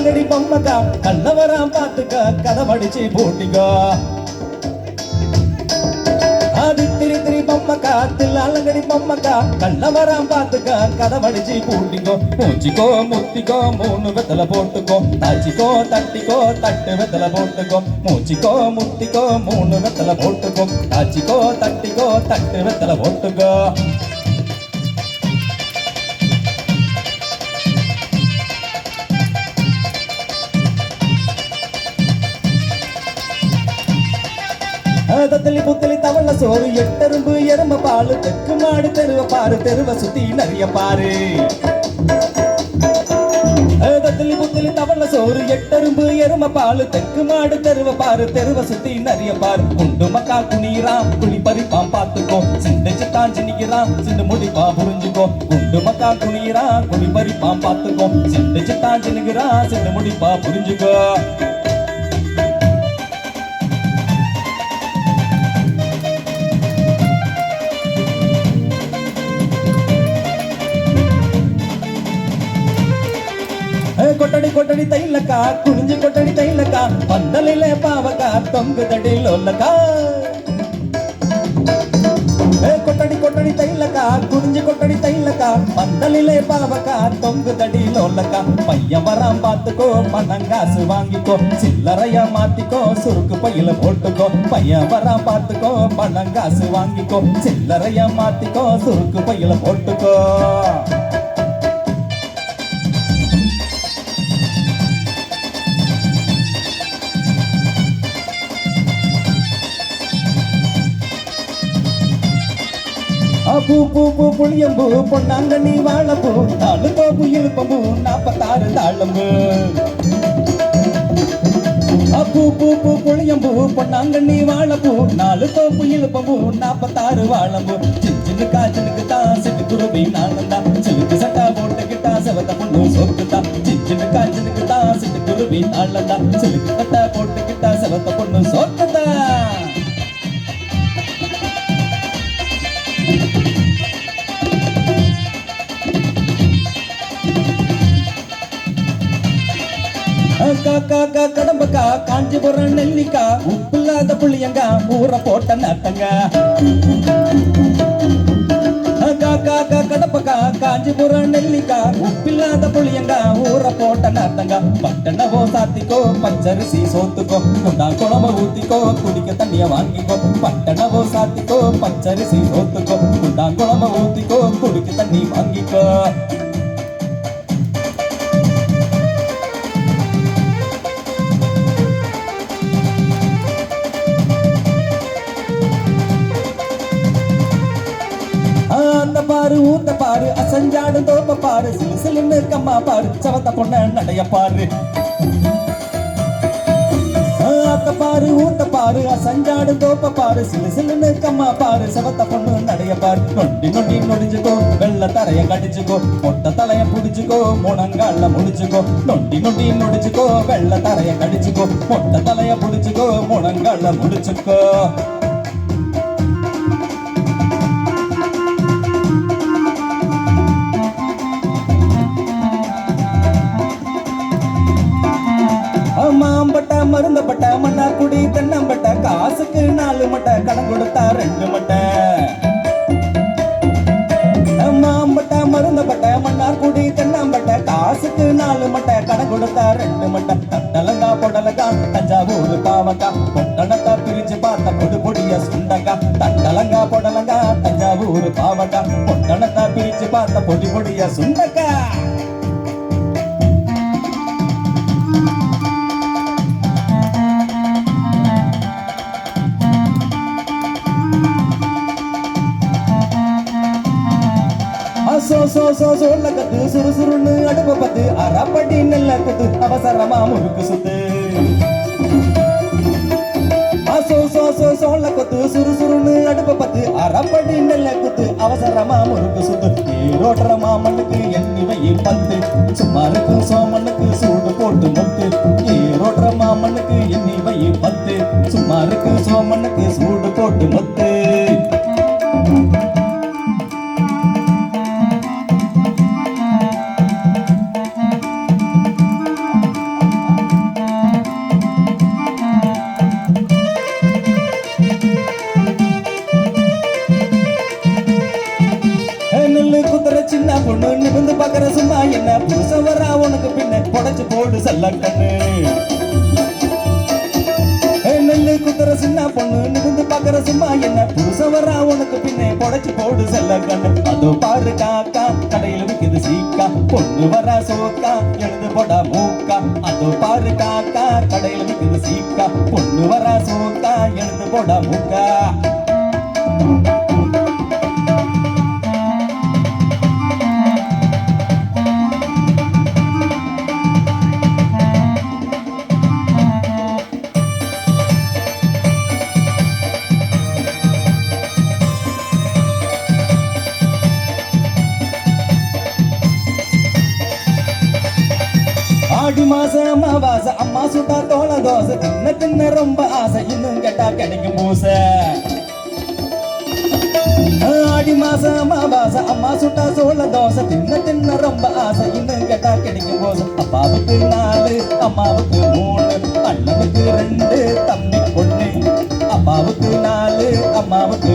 அங்கடி பொம்மக்கா கல்லவரா பார்த்துக்க கதவடிச்சு பூட்டிக்கோ. ஆதி திரி திரி பொம்மக்கா தில்லாலங்கடி பொம்மக்கா கண்ணவராம் பார்த்துக்க கதவடிச்சு பூட்டிக்கோ. மூச்சிக்கோ முத்திக்கோ மூணு வெத்தல போட்டுக்கோ. தாச்சிக்கோ தட்டிக்கோ தட்டு வெத்தல போட்டுக்கோ. மூச்சிக்கோ முத்திக்கோ மூணு வெத்தல போட்டுக்கோ. தாச்சிக்கோ தட்டிக்கோ தட்டு வெத்தல போட்டுக்கோ. தத்தலி புத்தலி தவள சோறு எட்டரும்பு எரும பாலு தெற்கு மாடு தெருவ பாரு தெருவ சுத்தி நிறைய பாரு. தத்தலி புத்தலி தவள சோறு எட்டரும்பு எரும பாலு தெற்கு மாடு தெருவ பாரு தெருவ சுத்தி நிறைய பாரு. குண்டு மக்கா குனிறான் குழி பறிப்பான் பார்த்துக்கோ சிந்திச்சு தான் சினிக்கிறான் சிந்து முடிப்பா புரிஞ்சுக்கோ. குண்டு மக்கா குனிறான் குழி பறிப்பான் பார்த்துக்கோ சிந்திச்சு தான் சினுகிறான் சிந்து முடிப்பா புரிஞ்சுக்கோ. கொட்டடி தைலக்கா குனிஞ்சு கொட்டடி தைலக்கா பந்தலில பாவக்கா தொங்குதடி லோல்லக்கா. ஏ, கொட்டடி கொட்டடி தைலக்கா குனிஞ்சு கொட்டடி தைலக்கா பந்தலிலே பாவக்கா தொங்கு தொங்குதடி லோல்லக்கா. பையன் வரான் பார்த்துக்கோ பணங்காசு வாங்கிக்கோ சில்லறைய மாத்திக்கோ சுருக்கு பையில போட்டுக்கோ. பையன் வரான் பார்த்துக்கோ பணங்காசு வாங்கிக்கோ சில்லறைய மாத்திக்கோ சுருக்கு பையில போட்டுக்கோ. பூ பூ பூ புளியம்பூ பொன்னாங்கண்ணி வாழப்பூ நாலு தோப்பு இழுப்பம்பூ நாப்பத்தாறு தாழம்பு ஆ, பூ பூ பூ புளியம்பூ பொன்னாங்கண்ணி வாழப்பூ நாலு தோப்பு இழுப்பம்பூ நாப்பத்தாறு வாழம்பூ சின்ன காய்ச்சலுக்கு தான் சிட்டு குருவி நானும் தான் சிலுக்கு சட்டா போட்டுக்கிட்டா செவத்த பொண்ணு சொத்து தான் சின்ன காய்ச்சலுக்கு தான் சிட்டு குருவி நானும் தான் சிலுக்கு சட்டா போட்டுக்கிட்டா செவத்த பொண்ணு சொத்து தான் காக்கா கடம்பக்கா காஞ்சிபுரம் நெல்லிக்கா உப்பில்லாத புள்ளியங்கா ஊற போட்ட நட்டங்க காக்கா கடம்பக்கா காஞ்சிபுரம் நெல்லிக்கா உப்பில்லாத புளியங்க ஊற போட்ட நட்டங்க பட்டணவோ சாத்திக்கோ பச்சரிசி சோத்துக்கோ குண்டா குழம்ப ஊத்திக்கோ குடிக்க தண்ணிய வாங்கிக்கோ. பட்டணவோ சாத்திக்கோ பச்சரிசி சோத்துக்கோ குண்டா குழம்ப ஊத்திக்கோ குடிக்க தண்ணி வாங்கிக்கோ. பாரு ஊத்த பாரு அசஞ்சாடு தோப்ப பாரு சிலு கம்மா பாரு சவத்த பொண்ண நடைய பாரு ஆ, அத்த பாரு ஊத்த பாரு அசஞ்சாடு தோப்ப பாரு சிலு சிலுன்னு கம்மா பாரு சவத்த பொண்ணு நடைய பாரு நொண்டி நொண்டி நொடிச்சுக்கோ வெள்ள தரைய கடிச்சுக்கோ மொட்டை தலைய புடிச்சுக்கோ முனங்கால முடிச்சுக்கோ நொண்டி நொண்டி நொடிச்சுக்கோ வெள்ள தரைய கடிச்சுக்கோ மொட்டை தலைய புடிச்சுக்கோ முனங்கால முடிச்சுக்கோ மாம்பட்ட மருந்தப்பட்ட மன்னார்குடி தென்னம்பட்ட காசுக்கு நாலு மட்டை கடன் கொடுத்தா ரெண்டு மட்டை. மாம்பட்ட மருந்தப்பட்ட மன்னார்குடி தென்னம்பட்ட காசுக்கு நாலு மட்டை கடன் கொடுத்தா ரெண்டு மட்டை. தட்டலங்கா பொடலங்கா தஞ்சாவூர் பாவக்கா. பொட்டணத்தா பிரிச்சு பார்த்த பொடு பொடிய சுண்டக்கா. தட்டலங்கா பொடலங்கா தஞ்சாவூர் பாவக்கா. பொட்டணத்தா பிரிச்சு பார்த்த பொடி பொடிய சுண்டக்கா. சோ சோ சோ சொல்ல கத்து சுறு சுருன்னு அடுப்ப பத்து. அறப்பட்டி நெல்ல கத்து அவசரமா முறுக்கு சுத்து. சோ சோ சோ சொல்ல கொத்து சுறு சுருன்னு அடுப்ப பத்து. அறப்படி நெல்ல குத்து அவசரமா முறுக்கு சுத்து. ஈரோட்டுற மாமனுக்கு எண்ணிவை பத்து. சும்மா இருக்கும் சோமனுக்கு சூடு போட்டு முத்து ஈரோட்டுற மாமனுக்கு எண்ணிவை பத்து. சும்மா இருக்கும் சோமனுக்கு சூடு போட்டு முத்து போடு செல்ல கண்ணு. நெல்லு குத்துற சின்ன பொண்ணு நிமிந்து பாக்குற சும்மா என்ன? புருஷன் வரா உனக்கு பின்னே புடைச்சு போடு செல்ல கண்ணு. அதோ பாரு காக்கா கடையில் விக்குது சீக்கா. பொண்ணு வரா சோக்கா எழுது போடா மூக்கா. அதோ பாரு காக்கா கடையில் விக்குது சீக்கா. பொண்ணு வரா சோக்கா எழுது போடா மூக்கா. ஆடி மாசம் அமாவாசை அம்மா சுட்டா தோள தோசை தின்ன தின்ன ரொம்ப ஆசை இன்னும் கேட்டா கிடைக்கும் பூசை ஆடி மாசம் அமாவாசை அம்மா சுட்டா சோள தோசை தின்ன தின்ன ரொம்ப ஆசை இன்னும் கேட்டா கிடைக்கும் போது அப்பாவுக்கு நாலு அம்மாவுக்கு மூணு அண்ணனுக்கு ரெண்டு தம்பி பொண்ணு அப்பாவுக்கு நாலு அம்மாவுக்கு